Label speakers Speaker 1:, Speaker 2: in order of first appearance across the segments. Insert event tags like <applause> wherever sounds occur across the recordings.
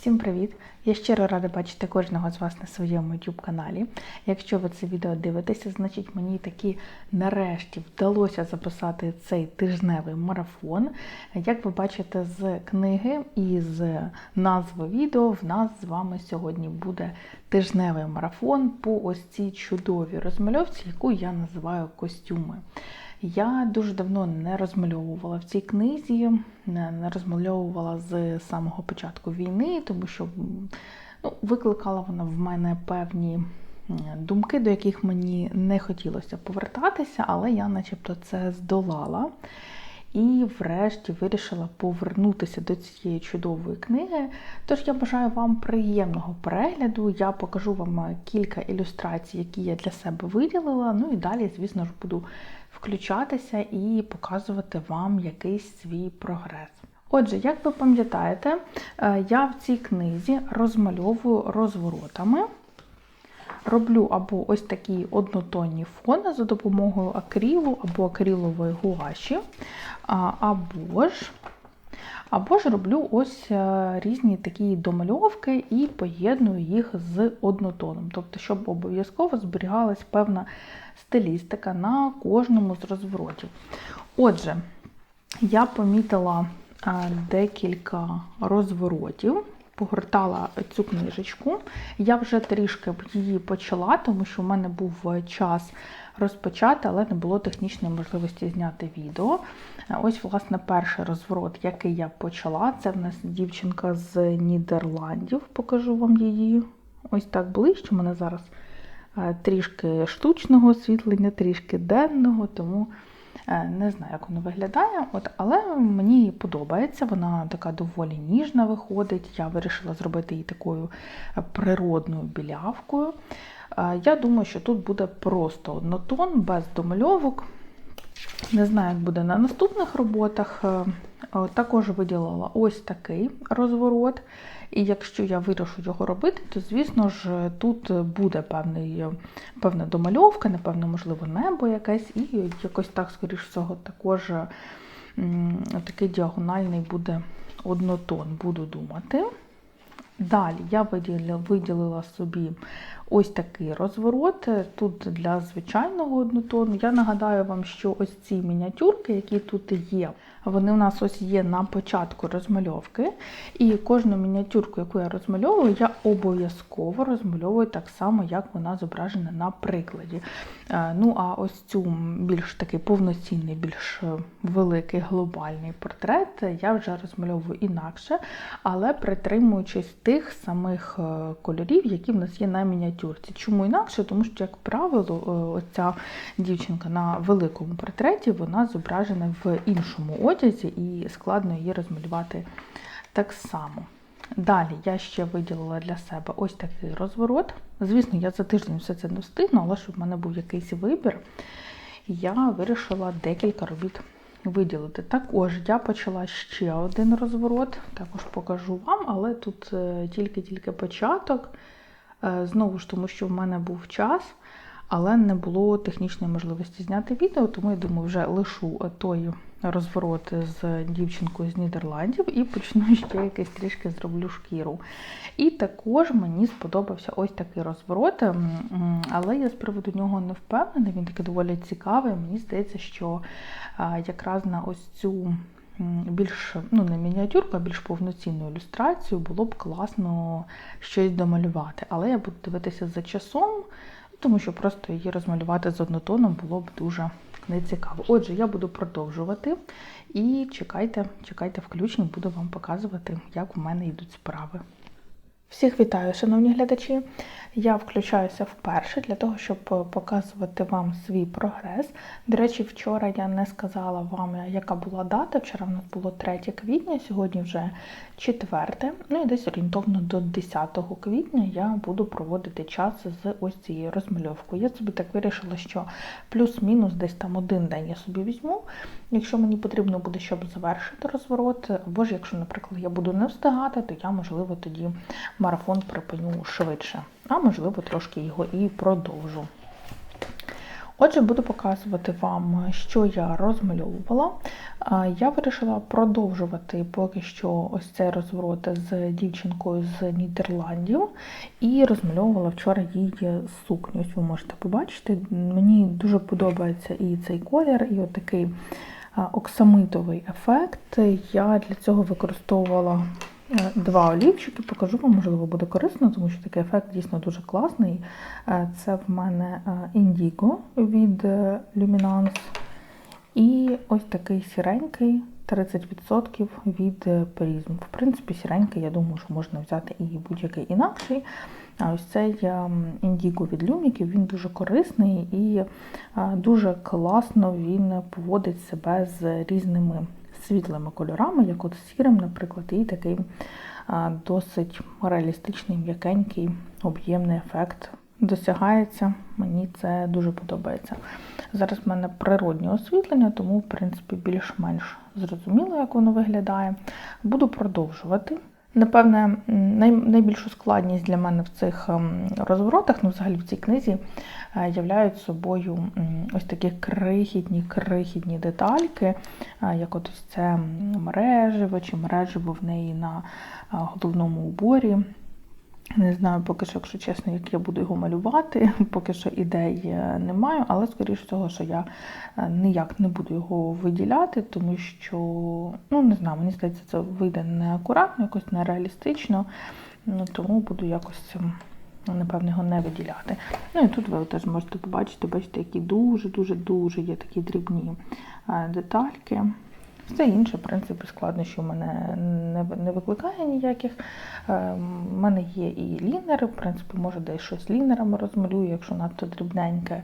Speaker 1: Всім привіт! Я щиро рада бачити кожного з вас на своєму YouTube каналі. Якщо ви це відео дивитеся, значить мені таки нарешті вдалося записати цей тижневий марафон. Як ви бачите з книги і з назви відео, в нас з вами сьогодні буде тижневий марафон по ось цій чудовій розмальовці, яку я називаю костюми. Я дуже давно не розмальовувала в цій книзі, не, розмальовувала з самого початку війни, тому що ну, викликала вона в мене певні думки, до яких мені не хотілося повертатися, але я начебто це здолала. І, врешті, вирішила повернутися до цієї чудової книги. Тож я бажаю вам приємного перегляду. Я покажу вам кілька ілюстрацій, які я для себе виділила. Ну і далі, звісно ж, буду включатися і показувати вам якийсь свій прогрес. Отже, як ви пам'ятаєте, я в цій книзі розмальовую розворотами. Роблю або ось такі однотонні фони за допомогою акрилу або акрилової гуаші, або ж або ж роблю ось різні такі домальовки і поєдную їх з однотоном. Тобто, щоб обов'язково зберігалась певна стилістика на кожному з розворотів. Отже, я помітила декілька розворотів погортала цю книжечку. Я вже трішки її почала, тому що в мене був час розпочати, але не було технічної можливості зняти відео. Ось, власне, перший розворот, який я почала, це в нас дівчинка з Нідерландів. Покажу вам її ось так ближче. У мене зараз трішки штучного освітлення, трішки денного, тому. Е, не знаю, як воно виглядає, от, але мені подобається, вона така доволі ніжна виходить. Я вирішила зробити її такою природною білявкою. Е, я думаю, що тут буде просто однотон, без домальовок. Не знаю, як буде на наступних роботах. Е, також виділила ось такий розворот. І якщо я вирішу його робити, то, звісно ж, тут буде певний, певна домальовка, напевно, можливо, небо якесь, і якось так, скоріш всього, також такий діагональний буде однотон, буду думати. Далі я виділила, виділила собі ось такий розворот. Тут для звичайного однотону. Я нагадаю вам, що ось ці мініатюрки, які тут є, вони у нас ось є на початку розмальовки. І кожну мініатюрку, яку я розмальовую, я обов'язково розмальовую так само, як вона зображена на прикладі. Е, ну, а ось цю більш такий повноцінний, більш великий глобальний портрет я вже розмальовую інакше, але притримуючись тих самих е, кольорів, які в нас є на мініатюрці. Чому інакше? Тому що, як правило, е, оця дівчинка на великому портреті вона зображена в іншому одязі і складно її розмалювати так само. Далі я ще виділила для себе ось такий розворот. Звісно, я за тиждень все це не встигну, але щоб в мене був якийсь вибір, я вирішила декілька робіт виділити. Також я почала ще один розворот, також покажу вам, але тут е, тільки-тільки початок. Е, знову ж тому, що в мене був час, але не було технічної можливості зняти відео, тому я думаю, вже лишу той розворот з дівчинкою з Нідерландів і почну <laughs> ще якесь трішки зроблю шкіру. І також мені сподобався ось такий розворот, але я з приводу нього не впевнена, він такий доволі цікавий. Мені здається, що якраз на ось цю. Більш, ну, не мініатюрку, а більш повноцінну ілюстрацію було б класно щось домалювати. Але я буду дивитися за часом, тому що просто її розмалювати з однотоном було б дуже нецікаво. Отже, я буду продовжувати і чекайте, чекайте включень, буду вам показувати, як у мене йдуть справи. Всіх вітаю, шановні глядачі! Я включаюся вперше для того, щоб показувати вам свій прогрес. До речі, вчора я не сказала вам, яка була дата. Вчора в нас було 3 квітня, сьогодні вже 4. Ну і десь орієнтовно до 10 квітня я буду проводити час з ось цією розмальовкою. Я собі так вирішила, що плюс-мінус десь там один день я собі візьму. Якщо мені потрібно буде, щоб завершити розворот, або ж якщо, наприклад, я буду не встигати, то я, можливо, тоді марафон припиню швидше а можливо, трошки його і продовжу. Отже, буду показувати вам, що я розмальовувала. Я вирішила продовжувати поки що ось цей розворот з дівчинкою з Нідерландів і розмальовувала вчора її сукню. Ось ви можете побачити. Мені дуже подобається і цей колір, і отакий оксамитовий ефект. Я для цього використовувала Два олівчики покажу вам, можливо, буде корисно, тому що такий ефект дійсно дуже класний. Е, Це в мене е, Indigo від е, Luminance. І ось такий сіренький 30% від е, Prism. В принципі, сіренький, я думаю, що можна взяти і будь-який інакший. А ось цей Indigo від Люміків, він дуже корисний і е, дуже класно він поводить себе з різними світлими кольорами, як от сірим, наприклад, і такий досить реалістичний, м'якенький, об'ємний ефект досягається. Мені це дуже подобається. Зараз в мене природнє освітлення, тому, в принципі, більш-менш зрозуміло, як воно виглядає. Буду продовжувати. Напевне, най- найбільшу складність для мене в цих ем, розворотах, ну взагалі в цій книзі, е, являють собою ось такі крихітні, крихітні детальки, е, як от ось це мереживо, чи мережево в неї на е, головному уборі. Не знаю поки що, якщо чесно, як я буду його малювати. <laughs> Поки що ідей е, не маю, але скоріш всього, що я е, ніяк не буду його виділяти, тому що, ну не знаю, мені здається, це вийде неакуратно, якось нереалістично, ну, тому буду якось. Напевно, його не виділяти. Ну і тут ви теж можете побачити, бачите, які дуже-дуже-дуже є такі дрібні е, детальки. Все інше, в принципі, складнощів у мене не, викликає ніяких. Е, У мене є і лінери, в принципі, може десь щось лінерами розмалюю, якщо надто дрібненьке.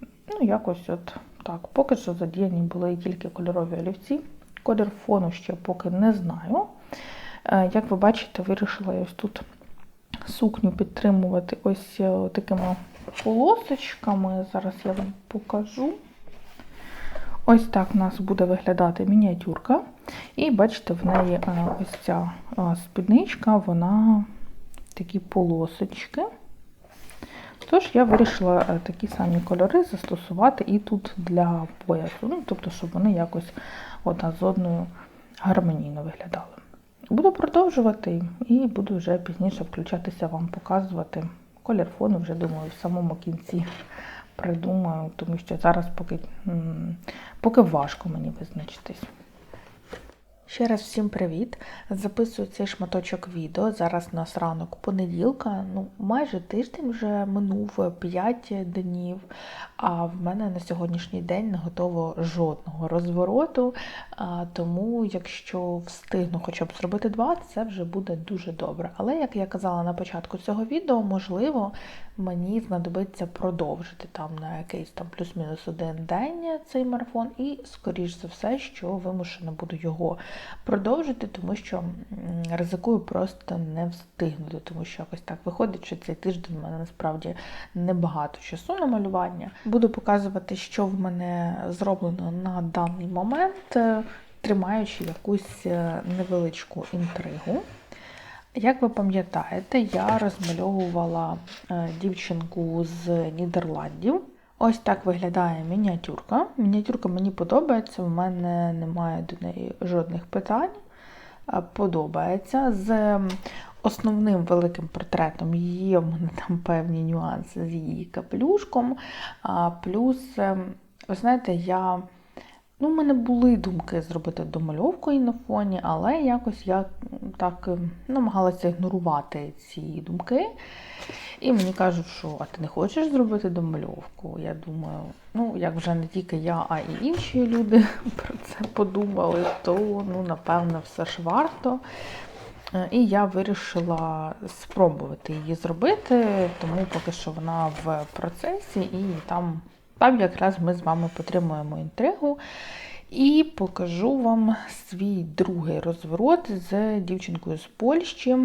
Speaker 1: Ну, якось от так. Поки що задіяні були тільки кольорові олівці. Колір фону ще поки не знаю. Е, Як ви бачите, вирішила я ось тут сукню підтримувати ось е, такими полосочками. Зараз я вам покажу. Ось так у нас буде виглядати мініатюрка. І бачите, в неї е, ось ця е, спідничка, вона такі полосочки. Тож я вирішила е, такі самі кольори застосувати і тут для поясу. Ну, тобто, щоб вони якось одна з одною гармонійно виглядали. Буду продовжувати і буду вже пізніше включатися вам показувати. Колір фону вже думаю в самому кінці придумаю, тому що зараз поки, поки важко мені визначитись. Ще раз всім привіт! Записую цей шматочок відео. Зараз у нас ранок понеділка. Ну, майже тиждень вже минув 5 днів. А в мене на сьогоднішній день не готово жодного розвороту. Тому, якщо встигну хоча б зробити два, це вже буде дуже добре. Але, як я казала на початку цього відео, можливо, мені знадобиться продовжити там на якийсь там плюс-мінус один день цей марафон, і, скоріш за все, що вимушена буду його продовжити, тому що ризикую просто не встигнути, тому що якось так виходить, що цей тиждень в мене насправді небагато часу на малювання. Буду показувати, що в мене зроблено на даний момент, тримаючи якусь е, невеличку інтригу. Як ви пам'ятаєте, я розмальовувала е, дівчинку з Нідерландів. Ось так виглядає мініатюрка. Мініатюрка мені подобається, в мене немає до неї жодних питань. Е, Подобається. З основним великим портретом є в мене там певні нюанси з її капелюшком. А Плюс, ем, ви знаєте, я. Ну, в мене були думки зробити домальовку і на фоні, але якось я так е, намагалася ігнорувати ці думки. І мені кажуть, що а ти не хочеш зробити домальовку? Я думаю, ну як вже не тільки я, а і інші люди <laughs> про це подумали, то ну, напевно все ж варто. Е, І я вирішила спробувати її зробити, тому поки що вона в процесі, і там, там якраз ми з вами потримуємо інтригу. І покажу вам свій другий розворот з дівчинкою з Польщі.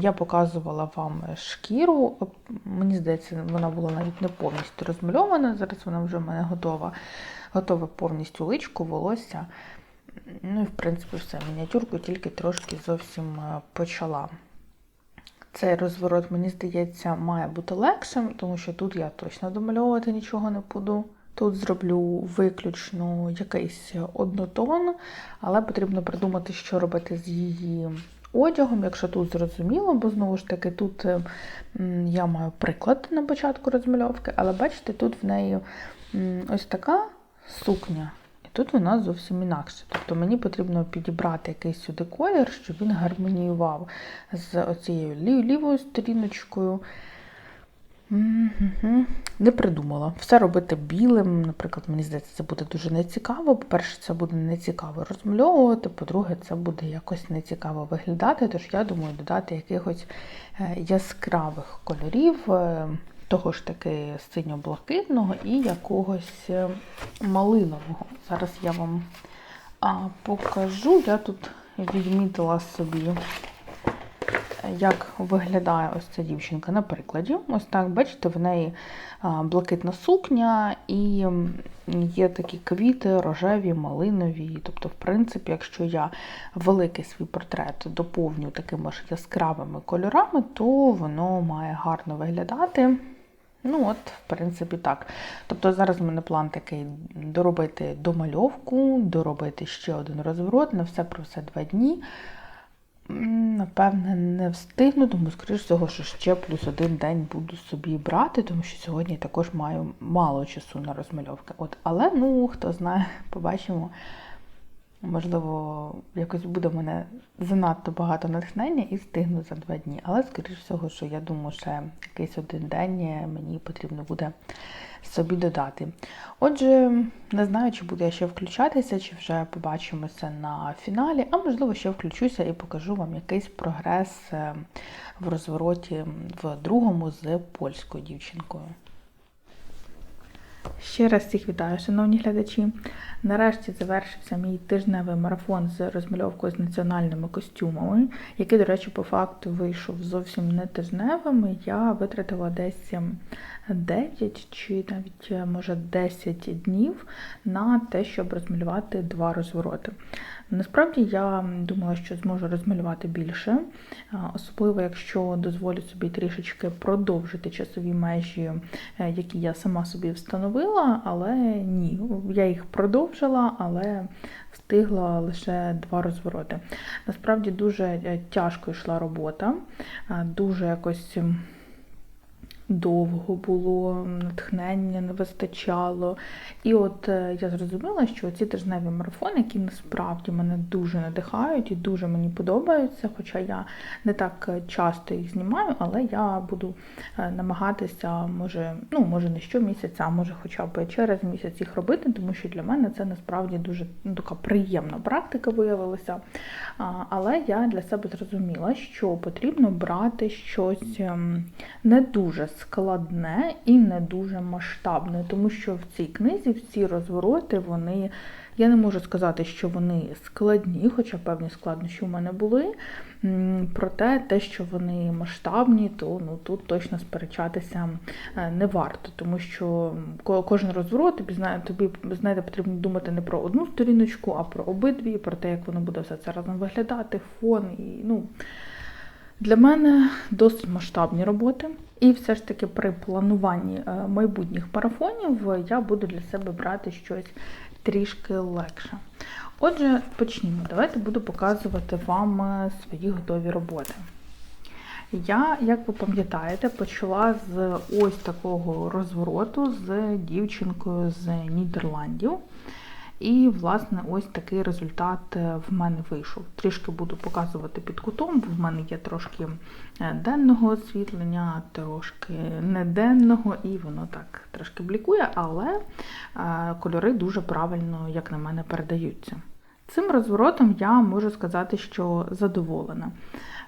Speaker 1: Я показувала вам шкіру. Мені здається, вона була навіть не повністю розмальована. Зараз вона вже в мене готова. Готове повністю личку, волосся. Ну і в принципі все. Мініатюрку тільки трошки зовсім е, почала. Цей розворот, мені здається, має бути легшим, тому що тут я точно домальовувати нічого не буду. Тут зроблю виключно якийсь однотон, але потрібно придумати, що робити з її одягом, якщо тут зрозуміло, бо знову ж таки тут е, я маю приклад на початку розмальовки, але бачите, тут в неї ось така сукня. Тут вона зовсім інакша. Тобто мені потрібно підібрати якийсь сюди колір, щоб він гармоніював з оцією лівою сторіночкою. Не придумала. Все робити білим, наприклад, мені здається, це буде дуже нецікаво. По-перше, це буде нецікаво розмальовувати, по-друге, це буде якось нецікаво виглядати. Тож я думаю, додати якихось е, яскравих кольорів, е, того ж таки синьо-блакитного і якогось е, малинового. Зараз я вам покажу. Я тут відмітила собі як виглядає ось ця дівчинка на прикладі. Ось так, бачите, в неї блакитна сукня і є такі квіти, рожеві, малинові. Тобто, в принципі, якщо я великий свій портрет доповню такими ж яскравими кольорами, то воно має гарно виглядати. Ну, от, в принципі, так. Тобто зараз в мене план такий доробити домальовку, доробити ще один розворот, на все про все два дні. Напевне, не встигну, тому, скоріш всього, що ще плюс один день буду собі брати, тому що сьогодні також маю мало часу на розмальовки. От, Але, ну, хто знає, <laughs> побачимо. Можливо, якось буде в мене занадто багато натхнення і встигну за два дні. Але, скоріш всього, що я думаю, що якийсь один день мені потрібно буде собі додати. Отже, не знаю, чи буду я ще включатися, чи вже побачимося на фіналі, а можливо, ще включуся і покажу вам якийсь прогрес е, в розвороті в другому з польською дівчинкою. Ще раз всіх вітаю, шановні глядачі. Нарешті завершився мій тижневий марафон з розмальовкою з національними костюмами, який, до речі, по факту вийшов зовсім не тижневим. Я витратила десь 9 чи навіть може 10 днів на те, щоб розмалювати два розвороти. Насправді я думала, що зможу розмалювати більше, особливо якщо дозволю собі трішечки продовжити часові межі, е, які я сама собі встановила, але ні, я їх продовжила, але встигла лише два розвороти. Насправді дуже е, тяжко йшла робота, дуже якось довго було, натхнення не вистачало. І от е, я зрозуміла, що ці тижневі марафони, які насправді мене дуже надихають і дуже мені подобаються, хоча я не так часто їх знімаю, але я буду е, намагатися, може, ну, може не щомісяця, а може хоча б через місяць їх робити, тому що для мене це насправді дуже ну, така приємна практика виявилася. Але я для себе зрозуміла, що потрібно брати щось ем, не дуже складне і не дуже масштабне, тому що в цій книзі всі розвороти, вони, я не можу сказати, що вони складні, хоча певні складнощі у мене були. Проте те, що вони масштабні, то ну, тут точно сперечатися е, не варто, тому що кожен розворот тобі тобі знаєте, потрібно думати не про одну сторіночку, а про обидві, про те, як воно буде все це разом виглядати, фон і ну. Для мене досить масштабні роботи, і все ж таки при плануванні е, майбутніх парафонів я буду для себе брати щось трішки легше. Отже, почнімо. Давайте буду показувати вам е, свої готові роботи. Я, як ви пам'ятаєте, почала з ось такого розвороту з дівчинкою з Нідерландів. І, власне, ось такий результат е, в мене вийшов. Трішки буду показувати під кутом, бо в мене є трошки е, денного освітлення, трошки неденного, і воно так трошки блікує, але е, кольори дуже правильно, як на мене, передаються. Цим розворотом я можу сказати, що задоволена.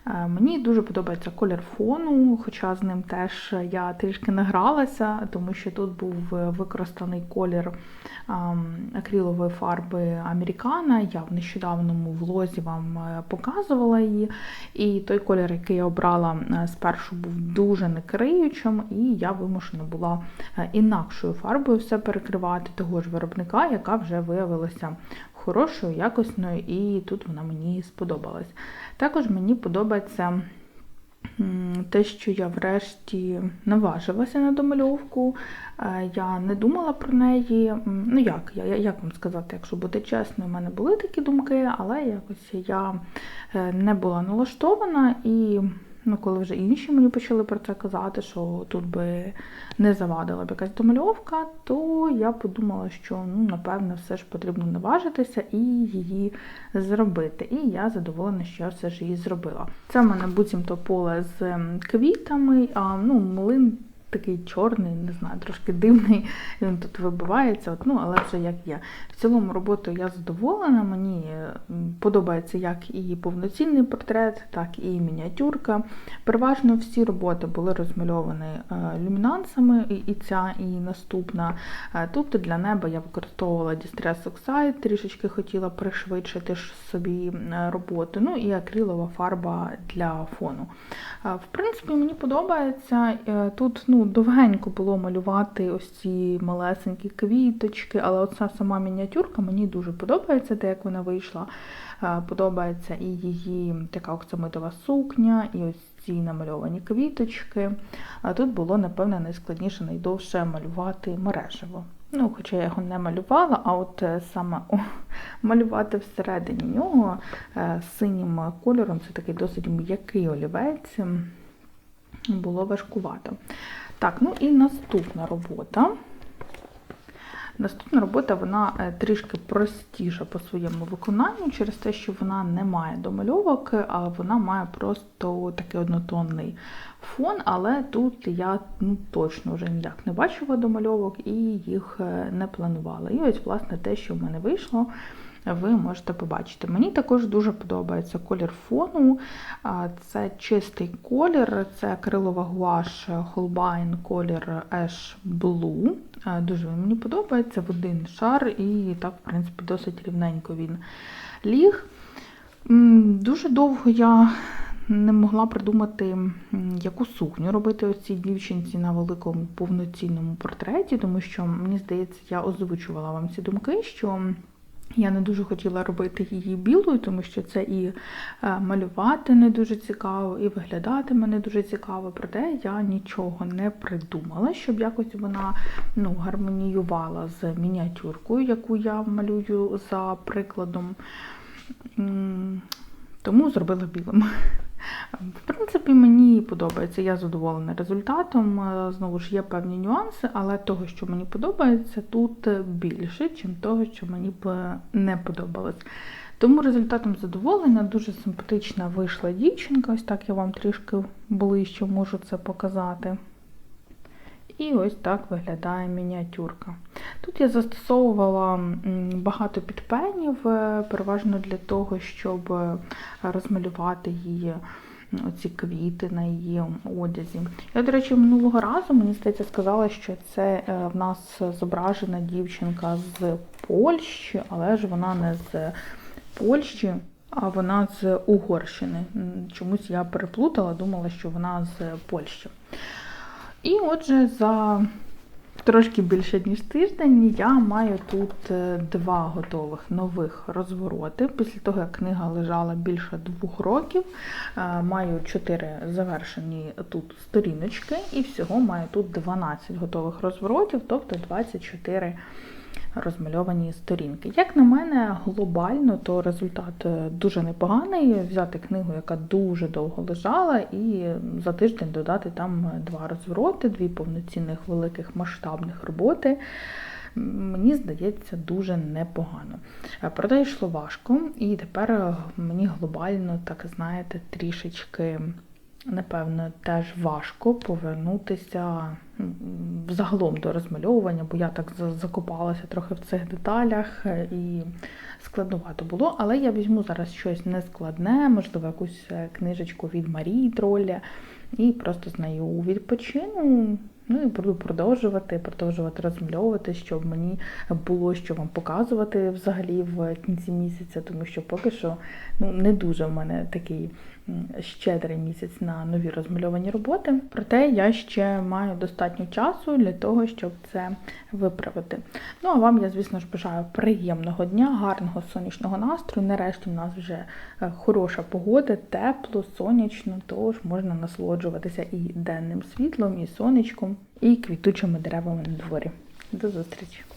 Speaker 1: Е, мені дуже подобається колір фону, хоча з ним теж я трішки награлася, тому що тут був використаний колір акрилової фарби Американа. Я в нещодавному влозі вам е, показувала її. І той колір, який я обрала е, спершу, був дуже некриючим, і я вимушена була інакшою фарбою все перекривати, того ж виробника, яка вже виявилася хорошою, якісною, і тут вона мені сподобалась. Також мені подобається те, що я врешті наважилася на домальовку. Е, Я не думала про неї. Ну як, я, як вам сказати, якщо бути чесною, у мене були такі думки, але якось я е, не була налаштована і. Ну, коли вже інші мені почали про це казати, що тут би не завадила б якась домальовка, то я подумала, що ну, напевно все ж потрібно наважитися і її зробити. І я задоволена, що я все ж її зробила. Це в мене буцімто поле з квітами, а ну, млин такий чорний, не знаю, трошки дивний. Він тут вибивається, от, ну, але вже як є. В цілому роботою я задоволена. Мені подобається як і повноцінний портрет, так і мініатюрка. Переважно всі роботи були розмальовані е, люмінансами, і, ця, і наступна. Е, Тут для неба я використовувала Distress Oxide, трішечки хотіла пришвидшити собі е, роботу. Ну і акрилова фарба для фону. Е, В принципі, мені подобається. Е, Тут ну, довгенько було малювати ось ці малесенькі квіточки, але оця сама мініатюрка мені дуже подобається, те, як вона вийшла. Е, Подобається і її така оксамитова сукня, і ось ці намальовані квіточки. А тут було, напевно, найскладніше, найдовше малювати мережево. Ну, хоча я його не малювала, а от е, саме о, <laughs> малювати всередині нього е, синім кольором, це такий досить м'який олівець, було важкувато. Так, ну і наступна робота. Наступна робота вона е, трішки простіша по своєму виконанню, через те, що вона не має домальовок, а вона має просто такий однотонний фон, але тут я ну, точно вже ніяк не бачила домальовок і їх е, не планувала. І ось, власне, те, що в мене вийшло. Ви можете побачити. Мені також дуже подобається колір фону. Це чистий колір, це акрилова гуаш Holbein колір Ash Blue. Дуже він мені подобається в один шар, і так, в принципі, досить рівненько він ліг. Дуже довго я не могла придумати, яку сукню робити ось цій дівчинці на великому повноцінному портреті, тому що, мені здається, я озвучувала вам ці думки, що я не дуже хотіла робити її білою, тому що це і е, малювати не дуже цікаво, і виглядати мене дуже цікаво. Проте я нічого не придумала, щоб якось вона ну, гармоніювала з мініатюркою, яку я малюю за прикладом. Тому зробила білим. В принципі, мені подобається, я задоволена результатом. Е, Знову ж є певні нюанси, але того, що мені подобається, тут більше, ніж того, що мені б не подобалось. Тому результатом задоволення дуже симпатична вийшла дівчинка. Ось так я вам трішки ближче можу це показати. І ось так виглядає мініатюрка. Тут я застосовувала багато підпенів, е, переважно для того, щоб е, розмалювати її оці квіти на її одязі. Я, до речі, минулого разу, мені здається, сказала, що це е, в нас зображена дівчинка з Польщі, але ж вона не з Польщі. А вона з Угорщини. Чомусь я переплутала, думала, що вона з Польщі. І отже, за трошки більше ніж тиждень я маю тут е, два готових нових розвороти. Після того, як книга лежала більше двох років, е, маю чотири завершені тут сторіночки, і всього маю тут 12 готових розворотів, тобто 24 розмальовані сторінки. Як на мене, глобально, то результат е, дуже непоганий. Взяти книгу, яка дуже довго лежала, і за тиждень додати там два розвороти, дві повноцінних великих масштабних роботи. Мені здається, дуже непогано. Е, Проте йшло важко, і тепер е, мені глобально, так знаєте, трішечки, напевно, теж важко повернутися м, загалом до розмальовування, бо я так закопалася трохи в цих деталях е, і складновато було. Але я візьму зараз щось нескладне, можливо, якусь е, книжечку від Марії Тролля, і просто з нею відпочину. Ну і буду продовжувати, продовжувати розмальовувати, щоб мені було що вам показувати взагалі в кінці місяця, тому що поки що ну, не дуже в мене такий щедрий місяць на нові розмальовані роботи. Проте я ще маю достатньо часу для того, щоб це виправити. Ну а вам я, звісно ж, бажаю приємного дня, гарного сонячного настрою. Нарешті в нас вже е, хороша погода, тепло, сонячно, тож можна насолоджуватися і денним світлом, і сонечком, і квітучими деревами на дворі. До зустрічі!